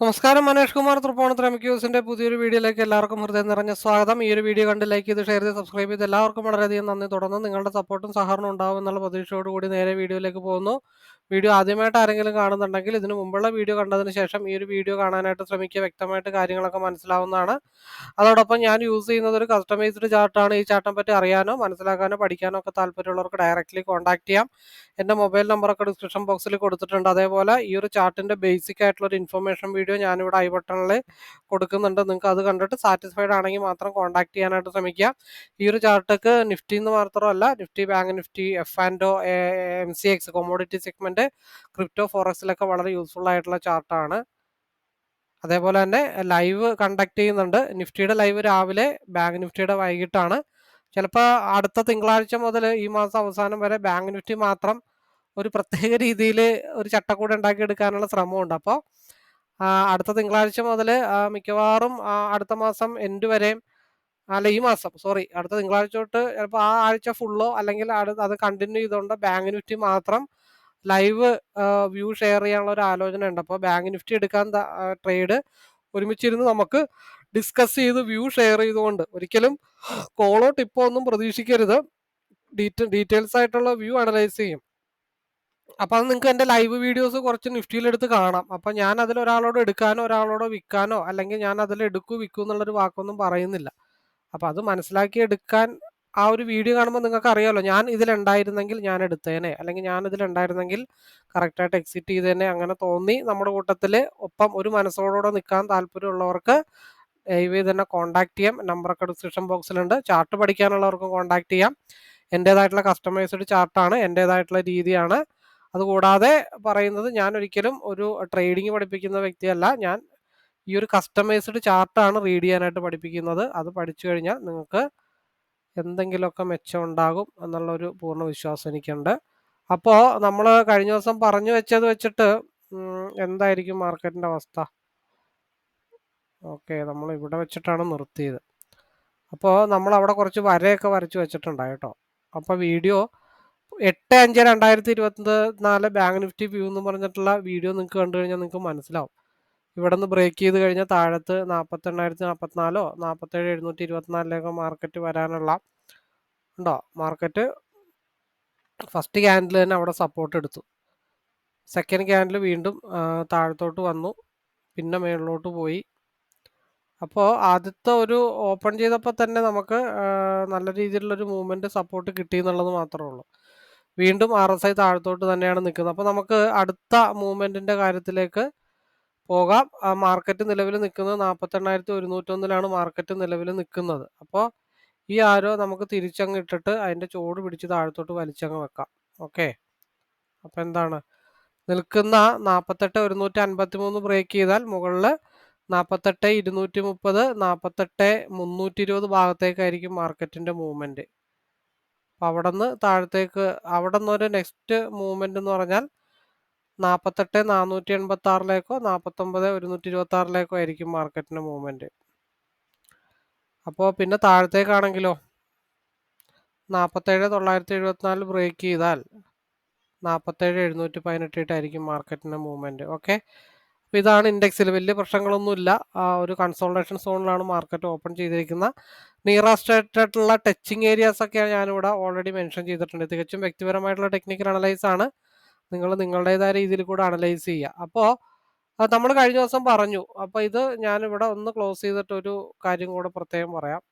നമസ്കാരം മനേഷ് കുമാർ തൃപ്പോണത്ര എംക്യൂസിന്റെ പുതിയൊരു വീഡിയോയിലേക്ക് എല്ലാവർക്കും ഹൃദയം നിറഞ്ഞ സ്വാഗതം. ഈ ഒരു വീഡിയോ കണ്ട് ലൈക്ക് ചെയ്ത് ഷെയർ ചെയ്ത് സബ്സ്ക്രൈബ് ചെയ്ത് എല്ലാവർക്കും വളരെയധികം നന്ദി. തുടർന്ന് നിങ്ങളുടെ സപ്പോർട്ടും സഹകരണം ഉണ്ടാവും എന്നുള്ള പ്രതീക്ഷയോടുകൂടി നേരെ വീഡിയോയിലേക്ക് പോകുന്നു. വീഡിയോ ആദ്യമായിട്ട് ആരെങ്കിലും കാണുന്നുണ്ടെങ്കിൽ ഇതിന് മുമ്പുള്ള വീഡിയോ കണ്ടതിന് ശേഷം ഈ ഒരു വീഡിയോ കാണാനായിട്ട് ശ്രമിക്കുക. വ്യക്തമായിട്ട് കാര്യങ്ങളൊക്കെ മനസ്സിലാവുന്നതാണ്. അതോടൊപ്പം ഞാൻ യൂസ് ചെയ്യുന്നത് ഒരു കസ്റ്റമൈസ്ഡ് ചാർട്ടാണ് ഈ ചാർട്ടിനെ പറ്റി അറിയാനോ മനസ്സിലാക്കാനോ പഠിക്കാനോ ഒക്കെ താല്പര്യമുള്ളവർക്ക് ഡയറക്റ്റ്ലി കോൺടാക്ട് ചെയ്യാം. എന്റെ മൊബൈൽ നമ്പറൊക്കെ ഡിസ്ക്രിപ്ഷൻ ബോക്സിൽ കൊടുത്തിട്ടുണ്ട്. അതേപോലെ ഈ ഒരു ചാർട്ടിന്റെ ബേസിക് ആയിട്ടുള്ള ഒരു ഇൻഫർമേഷൻ വീഡിയോ ഞാനിവിടെ ഐ ബട്ടണിൽ കൊടുക്കുന്നുണ്ട്. നിങ്ങൾക്ക് അത് കണ്ടിട്ട് സാറ്റിസ്ഫൈഡ് ആണെങ്കിൽ മാത്രം കോൺടാക്ട് ചെയ്യാനായിട്ട് ശ്രമിക്കുക. ഈ ഒരു ചാർട്ടൊക്കെ നിഫ്റ്റി എന്ന് മാത്രമല്ല നിഫ്റ്റി ബാങ്ക് നിഫ്റ്റി എഫ് ആൻഡോ M C X commodity segment crypto ഫോറക്സിലൊക്കെ വളരെ യൂസ്ഫുൾ ആയിട്ടുള്ള ചാർട്ടാണ്. അതേപോലെ തന്നെ ലൈവ് കണ്ടക്ട് ചെയ്യുന്നുണ്ട്. നിഫ്റ്റിയുടെ ലൈവ് രാവിലെ ബാങ്ക് നിഫ്റ്റിയുടെ വൈകിട്ടാണ്. ചിലപ്പോൾ അടുത്ത തിങ്കളാഴ്ച മുതൽ ഈ മാസം അവസാനം വരെ ബാങ്ക് നിഫ്റ്റി മാത്രം ഒരു പ്രത്യേക രീതിയിൽ ഒരു ചട്ടക്കൂട് ഉണ്ടാക്കിയെടുക്കാനുള്ള ശ്രമമുണ്ട്. അപ്പോൾ അടുത്ത തിങ്കളാഴ്ച മുതൽ മിക്കവാറും അടുത്ത മാസം എൻഡ് വരെയും അല്ല ഈ മാസം സോറി അടുത്ത തിങ്കളാഴ്ച തൊട്ട് ചിലപ്പോൾ ആ ആഴ്ച ഫുള്ളോ അല്ലെങ്കിൽ അത് കണ്ടിന്യൂ ചെയ്തുകൊണ്ട് ബാങ്ക് നിഫ്റ്റി മാത്രം ലൈവ് വ്യൂ ഷെയർ ചെയ്യാനുള്ള ഒരു ആലോചന ഉണ്ട്. അപ്പോൾ ബാങ്ക് നിഫ്റ്റി എടുക്കാൻ ട്രേഡ് ഒരുമിച്ചിരുന്ന് നമുക്ക് ഡിസ്കസ് ചെയ്ത് വ്യൂ ഷെയർ ചെയ്തുകൊണ്ട് ഒരിക്കലും കോളോ ടിപ്പോ ഒന്നും പ്രതീക്ഷിക്കരുത്. ഡീറ്റെയിൽസ് ആയിട്ടുള്ള വ്യൂ അനലൈസ് ചെയ്യും. അപ്പോൾ അത് നിങ്ങൾക്ക് എന്റെ ലൈവ് വീഡിയോസ് കുറച്ച് നിഫ്റ്റിയിലെടുത്ത് കാണാം. അപ്പോൾ ഞാൻ അതിൽ ഒരാളോട് എടുക്കാനോ ഒരാളോട് വിൽക്കാനോ അല്ലെങ്കിൽ ഞാൻ അതിൽ എടുക്കൂ വിൽക്കൂ എന്നുള്ളൊരു വാക്കൊന്നും പറയുന്നില്ല. അപ്പോൾ അത് മനസ്സിലാക്കി എടുക്കാൻ ആ ഒരു വീഡിയോ കാണുമ്പോൾ നിങ്ങൾക്ക് അറിയാമല്ലോ ഞാൻ ഇതിലുണ്ടായിരുന്നെങ്കിൽ ഞാൻ എടുത്തേനെ. അല്ലെങ്കിൽ ഞാൻ ഇതിലുണ്ടായിരുന്നെങ്കിൽ കറക്റ്റായിട്ട് എക്സിറ്റ് ചെയ്തേനെ അങ്ങനെ തോന്നി. നമ്മുടെ കൂട്ടത്തിൽ ഒപ്പം ഒരു മനസ്സോടുകൂടെ നിൽക്കാൻ താല്പര്യമുള്ളവർക്ക് ദയവേ തന്നെ കോൺടാക്ട് ചെയ്യാം. നമ്പറൊക്കെ ഡിസ്ക്രിപ്ഷൻ ബോക്സിലുണ്ട് ചാർട്ട് പഠിക്കാനുള്ളവർക്കും കോൺടാക്ട് ചെയ്യാം. എന്റേതായിട്ടുള്ള കസ്റ്റമൈസ്ഡ് ചാർട്ടാണ് എന്റേതായിട്ടുള്ള രീതിയാണ്. അതുകൂടാതെ പറയുന്നത് ഞാൻ ഒരിക്കലും ഒരു ട്രേഡിംഗ് പഠിപ്പിക്കുന്ന വ്യക്തിയല്ല. ഞാൻ ഈ ഒരു കസ്റ്റമൈസ്ഡ് ചാർട്ടാണ് റീഡ് ചെയ്യാനായിട്ട് പഠിപ്പിക്കുന്നത്. അത് പഠിച്ചു കഴിഞ്ഞാൽ നിങ്ങൾക്ക് എന്തെങ്കിലുമൊക്കെ മെച്ചം ഉണ്ടാകും എന്നുള്ളൊരു പൂർണ വിശ്വാസം എനിക്കുണ്ട്. അപ്പോൾ നമ്മൾ കഴിഞ്ഞ ദിവസം പറഞ്ഞു വെച്ചത് വെച്ചിട്ട് എന്തായിരിക്കും മാർക്കറ്റിന്റെ അവസ്ഥ? ഓക്കെ നമ്മൾ ഇവിടെ വെച്ചിട്ടാണ് നിർത്തിയത്. അപ്പോൾ നമ്മൾ അവിടെ കുറച്ച് വരയൊക്കെ വരച്ച് വെച്ചിട്ടുണ്ടായി കേട്ടോ. അപ്പോൾ വീഡിയോ എട്ട് അഞ്ച് രണ്ടായിരത്തി ഇരുപത്തി നാല് ബാങ്ക് നിഫ്റ്റി വ്യൂ എന്ന് പറഞ്ഞിട്ടുള്ള വീഡിയോ നിങ്ങൾക്ക് കണ്ടു കഴിഞ്ഞാൽ നിങ്ങൾക്ക് മനസ്സിലാവും. ഇവിടെ നിന്ന് ബ്രേക്ക് ചെയ്ത് കഴിഞ്ഞാൽ താഴത്ത് നാൽപ്പത്തെണ്ണായിരത്തി നാൽപ്പത്തിനാലോ നാൽപ്പത്തേഴ് എഴുന്നൂറ്റി ഇരുപത്തിനാലിലേക്കോ മാർക്കറ്റ് വരാനുള്ള ഉണ്ടോ? മാർക്കറ്റ് ഫസ്റ്റ് ക്യാൻഡിൽ തന്നെ അവിടെ സപ്പോർട്ട് എടുത്തു. സെക്കൻഡ് ക്യാൻഡിൽ വീണ്ടും താഴത്തോട്ട് വന്നു. പിന്നെ മേളിലോട്ട് പോയി. അപ്പോൾ ആദ്യത്തെ ഒരു ഓപ്പൺ ചെയ്തപ്പോൾ തന്നെ നമുക്ക് നല്ല രീതിയിലുള്ളൊരു മൂവ്മെന്റ് സപ്പോർട്ട് കിട്ടി എന്നുള്ളത് മാത്രമേ ഉള്ളൂ. വീണ്ടും ആർ എസ് ഐ താഴത്തോട്ട് തന്നെയാണ് നിൽക്കുന്നത്. അപ്പോൾ നമുക്ക് അടുത്ത മൂവ്മെന്റിന്റെ കാര്യത്തിലേക്ക് പോകാം. ആ മാർക്കറ്റ് നിലവിൽ നിൽക്കുന്നത് നാൽപ്പത്തെണ്ണായിരത്തി ഒരുന്നൂറ്റൊന്നിലാണ് മാർക്കറ്റ് നിലവിൽ നിൽക്കുന്നത്. അപ്പോൾ ഈ ആരോ നമുക്ക് തിരിച്ചങ്ങ് ഇട്ടിട്ട് അതിന്റെ ചൂട് പിടിച്ച് താഴത്തോട്ട് വലിച്ചങ്ങ് വെക്കാം. ഓക്കെ? അപ്പോൾ എന്താണ്? നിൽക്കുന്ന നാൽപ്പത്തെട്ട് ഒരുന്നൂറ്റി അൻപത്തി മൂന്ന് ബ്രേക്ക് ചെയ്താൽ മുകളിൽ നാൽപ്പത്തെട്ട് ഇരുന്നൂറ്റി മുപ്പത് നാൽപ്പത്തെട്ട് മുന്നൂറ്റി ഇരുപത് ഭാഗത്തേക്കായിരിക്കും മാർക്കറ്റിന്റെ മൂവ്മെന്റ് അപ്പോൾ അവിടെ നിന്ന് താഴത്തേക്ക് അവിടെ നിന്നൊരു നെക്സ്റ്റ് മൂവ്മെന്റ് എന്ന് പറഞ്ഞാൽ നാൽപ്പത്തെട്ട് നാനൂറ്റി എൺപത്തി ആറിലേക്കോ നാൽപ്പത്തൊമ്പത് ഒരുന്നൂറ്റി ഇരുപത്തി ആറിലേക്കോ ആയിരിക്കും മാർക്കറ്റിന്റെ മൂവ്മെന്റ് അപ്പോൾ പിന്നെ താഴത്തേക്കാണെങ്കിലോ നാൽപ്പത്തേഴ് തൊള്ളായിരത്തി എഴുപത്തിനാല് ബ്രേക്ക് ചെയ്താൽ നാൽപ്പത്തേഴ് എഴുന്നൂറ്റി പതിനെട്ടിട്ടായിരിക്കും മാർക്കറ്റിന്റെ മൂവ്മെന്റ്. ഓക്കെ? അപ്പോൾ ഇതാണ് ഇൻഡെക്സിൽ വലിയ പ്രശ്നങ്ങളൊന്നുമില്ല. ആ ഒരു കൺസോൾട്ടേഷൻ സോണിലാണ് മാർക്കറ്റ് ഓപ്പൺ ചെയ്തിരിക്കുന്ന നിയറസ്റ്റ് ആയിട്ടുള്ള ടച്ചിങ് ഏരിയാസ് ഒക്കെ ഞാനിവിടെ ഓൾറെഡി മെൻഷൻ ചെയ്തിട്ടുണ്ട്. തികച്ചും വ്യക്തിപരമായിട്ടുള്ള ടെക്നിക്കൽ അനലൈസ് ആണ്. നിങ്ങൾ നിങ്ങളുടേതായ രീതിയിൽ കൂടെ അനലൈസ് ചെയ്യുക. അപ്പോൾ നമ്മൾ കഴിഞ്ഞ ദിവസം പറഞ്ഞു. അപ്പോൾ ഇത് ഞാനിവിടെ ഒന്ന് ക്ലോസ് ചെയ്തിട്ട് ഒരു കാര്യം കൂടെ പ്രത്യേകം പറയാം.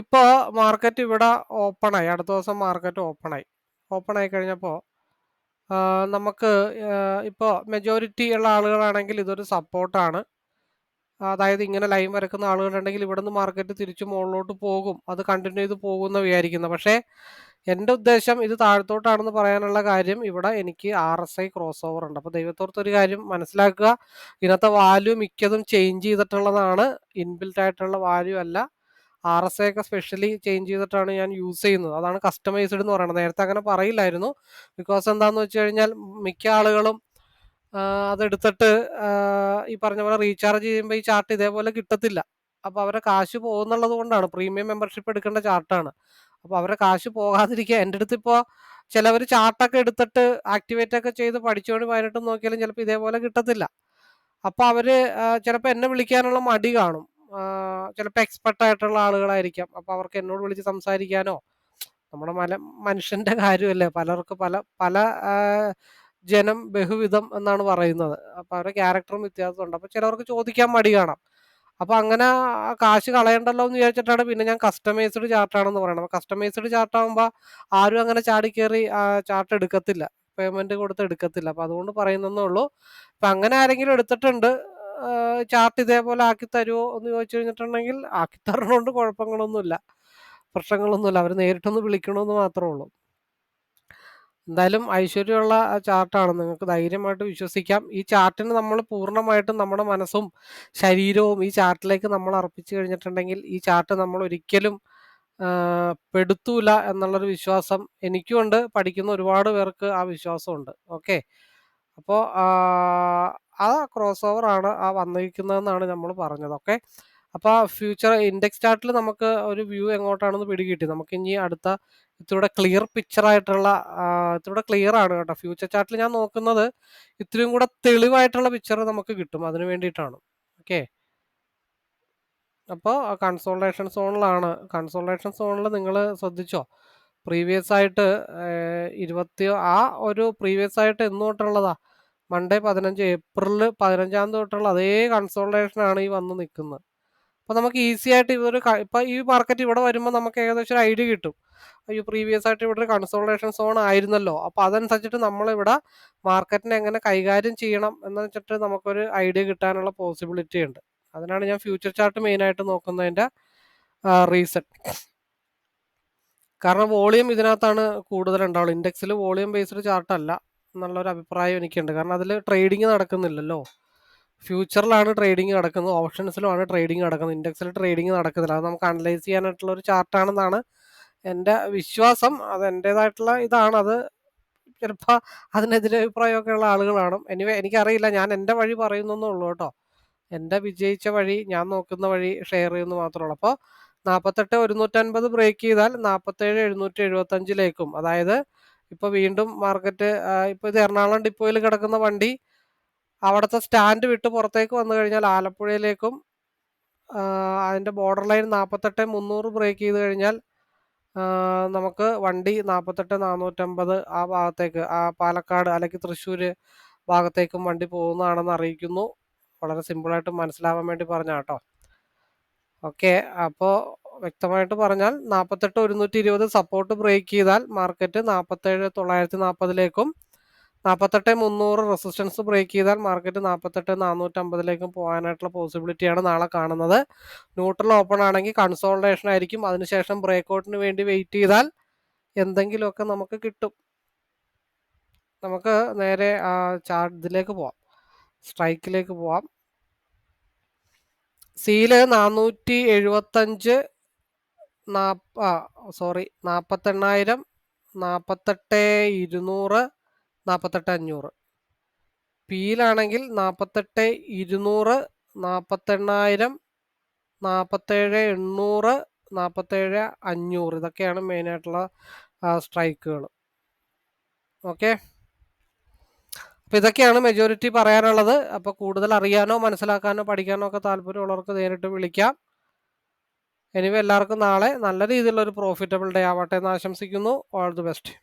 ഇപ്പോൾ മാർക്കറ്റ് ഇവിടെ ഓപ്പണായി. അടുത്ത ദിവസം മാർക്കറ്റ് ഓപ്പണായി. ഓപ്പൺ ആയി കഴിഞ്ഞപ്പോൾ നമുക്ക് ഇപ്പോൾ മെജോറിറ്റി ഉള്ള ആളുകളാണെങ്കിൽ ഇതൊരു സപ്പോർട്ടാണ് അതായത് ഇങ്ങനെ ലൈൻ വരക്കുന്ന ആളുകളുണ്ടെങ്കിൽ ഇവിടെ നിന്ന് മാർക്കറ്റ് തിരിച്ചു മുകളിലോട്ട് പോകും. അത് കണ്ടിന്യൂ ചെയ്ത് പോകുമെന്ന് വിചാരിക്കുന്നത് പക്ഷേ എന്റെ ഉദ്ദേശം ഇത് താഴത്തോട്ടാണെന്ന് പറയാനുള്ള കാര്യം ഇവിടെ എനിക്ക് R S I cross over ഉണ്ട്. അപ്പോൾ ദൈവത്തോർത്ത് ഒരു കാര്യം മനസ്സിലാക്കുക. ഇന്നത്തെ വാല്യൂ മിക്കതും ചേഞ്ച് ചെയ്തിട്ടുള്ളതാണ്. ഇൻബിൽറ്റ് ആയിട്ടുള്ള വാല്യൂ അല്ല. ആർ എസ് ഐ ഒക്കെ സ്പെഷ്യലി ചേഞ്ച് ചെയ്തിട്ടാണ് ഞാൻ യൂസ് ചെയ്യുന്നത്. അതാണ് കസ്റ്റമൈസ്ഡ് എന്ന് പറയുന്നത്. നേരത്തെ അങ്ങനെ പറയില്ലായിരുന്നു. ബിക്കോസ് എന്താണെന്ന് വെച്ച് കഴിഞ്ഞാൽ മിക്ക ആളുകളും അതെടുത്തിട്ട് ഈ പറഞ്ഞ പോലെ റീചാർജ് ചെയ്യുമ്പോൾ ഈ ചാർട്ട് ഇതേപോലെ കിട്ടത്തില്ല. അപ്പോൾ അവരെ കാശ് പോകുന്നുള്ളത് കൊണ്ടാണ്. പ്രീമിയം മെമ്പർഷിപ്പ് എടുക്കേണ്ട ചാർട്ടാണ്. അപ്പോൾ അവരെ കാശ് പോകാതിരിക്കുക എന്റെ അടുത്ത് ഇപ്പോൾ ചിലവർ ചാർട്ടൊക്കെ എടുത്തിട്ട് ആക്ടിവേറ്റ് ഒക്കെ ചെയ്ത് പഠിച്ചുകൊണ്ട് പതിനെട്ടും നോക്കിയാലും ചിലപ്പോൾ ഇതേപോലെ കിട്ടത്തില്ല. അപ്പോൾ അവർ ചിലപ്പോൾ എന്നെ വിളിക്കാനുള്ള മടി കാണും. ചിലപ്പോൾ എക്സ്പെർട്ട് ആയിട്ടുള്ള ആളുകളായിരിക്കാം. അപ്പോൾ അവർക്ക് എന്നോട് വിളിച്ച് സംസാരിക്കാനോ നമ്മുടെ മല മനുഷ്യന്റെ കാര്യമല്ലേ? പലർക്ക് പല പല ജനം ബഹുവിധം എന്നാണ് പറയുന്നത്. അപ്പൊ അവരുടെ ക്യാരക്ടറും വ്യത്യാസമുണ്ട് അപ്പോൾ ചിലവർക്ക് ചോദിക്കാൻ മടി കാണാം. അപ്പോൾ അങ്ങനെ കാശ് കളയണ്ടല്ലോ എന്ന് വിചാരിച്ചിട്ടാണ് പിന്നെ ഞാൻ കസ്റ്റമൈസ്ഡ് ചാർട്ടാണെന്ന് പറയണം കസ്റ്റമൈസ്ഡ് ചാർട്ടാകുമ്പോൾ ആരും അങ്ങനെ ചാടി കയറി ചാർട്ട് എടുക്കത്തില്ല. പേയ്മെന്റ് കൊടുത്ത് എടുക്കത്തില്ല. അപ്പോൾ അതുകൊണ്ട് പറയുന്നതേ ഉള്ളൂ. അപ്പം അങ്ങനെ ആരെങ്കിലും എടുത്തിട്ടുണ്ട് ചാർട്ട് ഇതേപോലെ ആക്കി തരുമോ എന്ന് ചോദിച്ചു കഴിഞ്ഞിട്ടുണ്ടെങ്കിൽ ആക്കി തരണോണ്ട് കുഴപ്പങ്ങളൊന്നുമില്ല. പ്രശ്നങ്ങളൊന്നുമില്ല. അവർ നേരിട്ടൊന്ന് വിളിക്കണമെന്ന് മാത്രമേ ഉള്ളൂ. എന്തായാലും ഐശ്വര്യമുള്ള ചാർട്ടാണ്. നിങ്ങൾക്ക് ധൈര്യമായിട്ട് വിശ്വസിക്കാം. ഈ ചാർട്ടിന് നമ്മൾ പൂർണമായിട്ടും നമ്മുടെ മനസ്സും ശരീരവും ഈ ചാർട്ടിലേക്ക് നമ്മൾ അർപ്പിച്ചു കഴിഞ്ഞിട്ടുണ്ടെങ്കിൽ ഈ ചാർട്ട് നമ്മൾ ഒരിക്കലും പെടുത്തൂല എന്നുള്ളൊരു വിശ്വാസം എനിക്കുമുണ്ട് പഠിക്കുന്ന ഒരുപാട് പേർക്ക് ആ വിശ്വാസമുണ്ട്. ഓക്കെ? അപ്പോൾ ആ ക്രോസ് ഓവർ ആണ് ആ വന്നിരിക്കുന്നതെന്നാണ് നമ്മൾ പറഞ്ഞത്. ഓക്കെ? അപ്പോൾ ഫ്യൂച്ചർ ഇൻഡെക്സ് ചാർട്ടിൽ നമുക്ക് ഒരു വ്യൂ എങ്ങോട്ടാണെന്ന് പിടികിട്ടി. നമുക്ക് ഇനി അടുത്ത ഇത്തിരി ക്ലിയർ പിക്ചർ ആയിട്ടുള്ള ഇത്തിരി ക്ലിയർ ആണ് കേട്ടോ. ഫ്യൂച്ചർ ചാർട്ടിൽ ഞാൻ നോക്കുന്നത് ഇത്രയും കൂടെ തെളിവായിട്ടുള്ള പിക്ചർ നമുക്ക് കിട്ടും. അതിന് വേണ്ടിയിട്ടാണ്. ഓക്കെ അപ്പോൾ കൺസോൾട്ടേഷൻ സോണിലാണ് കൺസോൾട്ടേഷൻ സോണിൽ നിങ്ങൾ ശ്രദ്ധിച്ചോ? പ്രീവിയസ് ആയിട്ട് ഇരുപത്തി ആ ഒരു പ്രീവിയസ് ആയിട്ട് എന്ന് തൊട്ടുള്ളതാ. മൺഡേ പതിനഞ്ച് ഏപ്രിൽ പതിനഞ്ചാം തൊട്ടുള്ള അതേ കൺസോൾട്ടേഷൻ ആണ് ഈ വന്ന് നിൽക്കുന്നത് അപ്പോൾ നമുക്ക് ഈസി ആയിട്ട് ഇവർ ഇപ്പോൾ ഈ മാർക്കറ്റ് ഇവിടെ വരുമ്പോൾ നമുക്ക് ഏകദേശം ഒരു ഐഡിയ കിട്ടും. അയ്യോ പ്രീവിയസ് ആയിട്ട് ഇവിടെ ഒരു കൺസോൾട്ടേഷൻ സോൺ ആയിരുന്നല്ലോ. അപ്പോൾ അതനുസരിച്ചിട്ട് നമ്മളിവിടെ മാർക്കറ്റിനെ എങ്ങനെ കൈകാര്യം ചെയ്യണം എന്ന് വെച്ചിട്ട് നമുക്കൊരു ഐഡിയ കിട്ടാനുള്ള പോസിബിലിറ്റി ഉണ്ട്. അതിനാണ് ഞാൻ ഫ്യൂച്ചർ ചാർട്ട് മെയിനായിട്ട് ആയിട്ട് നോക്കുന്നതിന്റെ റീസൺ കാരണം വോളിയം ഇതിനകത്താണ് കൂടുതൽ ഉണ്ടാവുള്ളൂ. ഇൻഡെക്സിൽ വോളിയം ബേസ്ഡ് ചാർട്ടല്ല എന്നുള്ളൊരു അഭിപ്രായം എനിക്കുണ്ട്. കാരണം അതിൽ ട്രേഡിങ് നടക്കുന്നില്ലല്ലോ. ഫ്യൂച്ചറിലാണ് ട്രേഡിംഗ് നടക്കുന്നത്. ഓപ്ഷൻസിലുമാണ് ട്രേഡിംഗ് നടക്കുന്നത്. ഇൻഡെക്സിൽ ട്രേഡിംഗ് നടക്കുന്നില്ല. അത് നമുക്ക് അനലൈസ് ചെയ്യാനായിട്ടുള്ള ഒരു ചാർട്ടാണെന്നാണ് എന്റെ വിശ്വാസം. അത് എന്റേതായിട്ടുള്ള ഇതാണ്. അത് ചിലപ്പോൾ അതിനെതിരെ അഭിപ്രായമൊക്കെ ഉള്ള ആളുകളാണ് എനിവേ എനിക്കറിയില്ല. ഞാൻ എന്റെ വഴി പറയുന്നേ ഉള്ളൂ കേട്ടോ. എന്റെ വിജയിച്ച വഴി ഞാൻ നോക്കുന്ന വഴി ഷെയർ ചെയ്യുന്നു മാത്രമേ ഉള്ളൂ. അപ്പോൾ നാൽപ്പത്തെട്ട് ഒരുന്നൂറ്റൻപത് ബ്രേക്ക് ചെയ്താൽ നാൽപ്പത്തേഴ് എഴുന്നൂറ്റി എഴുപത്തഞ്ചിലേക്കും. അതായത് ഇപ്പോൾ വീണ്ടും മാർക്കറ്റ് ഇപ്പോൾ ഇത് എറണാകുളം ഡിപ്പോയിൽ കിടക്കുന്ന വണ്ടി അവിടുത്തെ സ്റ്റാൻഡ് വിട്ട് പുറത്തേക്ക് വന്നു കഴിഞ്ഞാൽ ആലപ്പുഴയിലേക്കും അതിന്റെ ബോർഡർ ലൈൻ നാൽപ്പത്തെട്ട് മുന്നൂറ് ബ്രേക്ക് ചെയ്ത് കഴിഞ്ഞാൽ നമുക്ക് വണ്ടി നാൽപ്പത്തെട്ട് നാനൂറ്റമ്പത് ആ ഭാഗത്തേക്ക് ആ പാലക്കാട് അല്ലെങ്കിൽ തൃശ്ശൂർ ഭാഗത്തേക്കും വണ്ടി പോകുന്നതാണെന്ന് അറിയിക്കുന്നു. വളരെ സിമ്പിളായിട്ട് മനസ്സിലാവാൻ വേണ്ടി പറഞ്ഞ കേട്ടോ. ഓക്കെ അപ്പോൾ വ്യക്തമായിട്ട് പറഞ്ഞാൽ നാൽപ്പത്തെട്ട് ഒരുന്നൂറ്റി ഇരുപത് സപ്പോർട്ട് ബ്രേക്ക് ചെയ്താൽ മാർക്കറ്റ് നാൽപ്പത്തേഴ് തൊള്ളായിരത്തി നാൽപ്പതിലേക്കും നാൽപ്പത്തെട്ട് മുന്നൂറ് റെസിസ്റ്റൻസ് ബ്രേക്ക് ചെയ്താൽ മാർക്കറ്റ് നാൽപ്പത്തെട്ട് നാനൂറ്റമ്പതിലേക്കും പോകാനായിട്ടുള്ള പോസിബിലിറ്റിയാണ് നാളെ കാണുന്നത്. ന്യൂട്രൽ ഓപ്പൺ ആണെങ്കിൽ കൺസോൾട്ടേഷൻ ആയിരിക്കും. അതിനുശേഷം ബ്രേക്ക് ഔട്ടിന് വേണ്ടി വെയിറ്റ് ചെയ്താൽ എന്തെങ്കിലുമൊക്കെ നമുക്ക് കിട്ടും. നമുക്ക് നേരെ ആ ചാർട്ട് ഇതിലേക്ക് പോവാം. സ്ട്രൈക്കിലേക്ക് പോവാം. സീൽ നാനൂറ്റി എഴുപത്തഞ്ച് നാപ്പ സോറി നാൽപ്പത്തെണ്ണായിരം നാൽപ്പത്തെട്ട് ഇരുന്നൂറ് നാൽപ്പത്തെട്ട് അഞ്ഞൂറ്. പിയിലാണെങ്കിൽ നാൽപ്പത്തെട്ട് ഇരുന്നൂറ് നാൽപ്പത്തെണ്ണായിരം നാൽപ്പത്തേഴ് എണ്ണൂറ് നാൽപ്പത്തേഴ് അഞ്ഞൂറ്. ഇതൊക്കെയാണ് മെയിനായിട്ടുള്ള സ്ട്രൈക്കുകൾ ഓക്കെ അപ്പോൾ ഇതൊക്കെയാണ് മെജോറിറ്റി പറയാനുള്ളത്. അപ്പോൾ കൂടുതൽ അറിയാനോ മനസ്സിലാക്കാനോ പഠിക്കാനോ ഒക്കെ താല്പര്യമുള്ളവർക്ക് നേരിട്ട് വിളിക്കാം. എനിവേ എല്ലാവർക്കും നാളെ നല്ല രീതിയിലുള്ള ഒരു പ്രോഫിറ്റബിൾ ഡേ ആവട്ടെ എന്ന് ആശംസിക്കുന്നു. All the best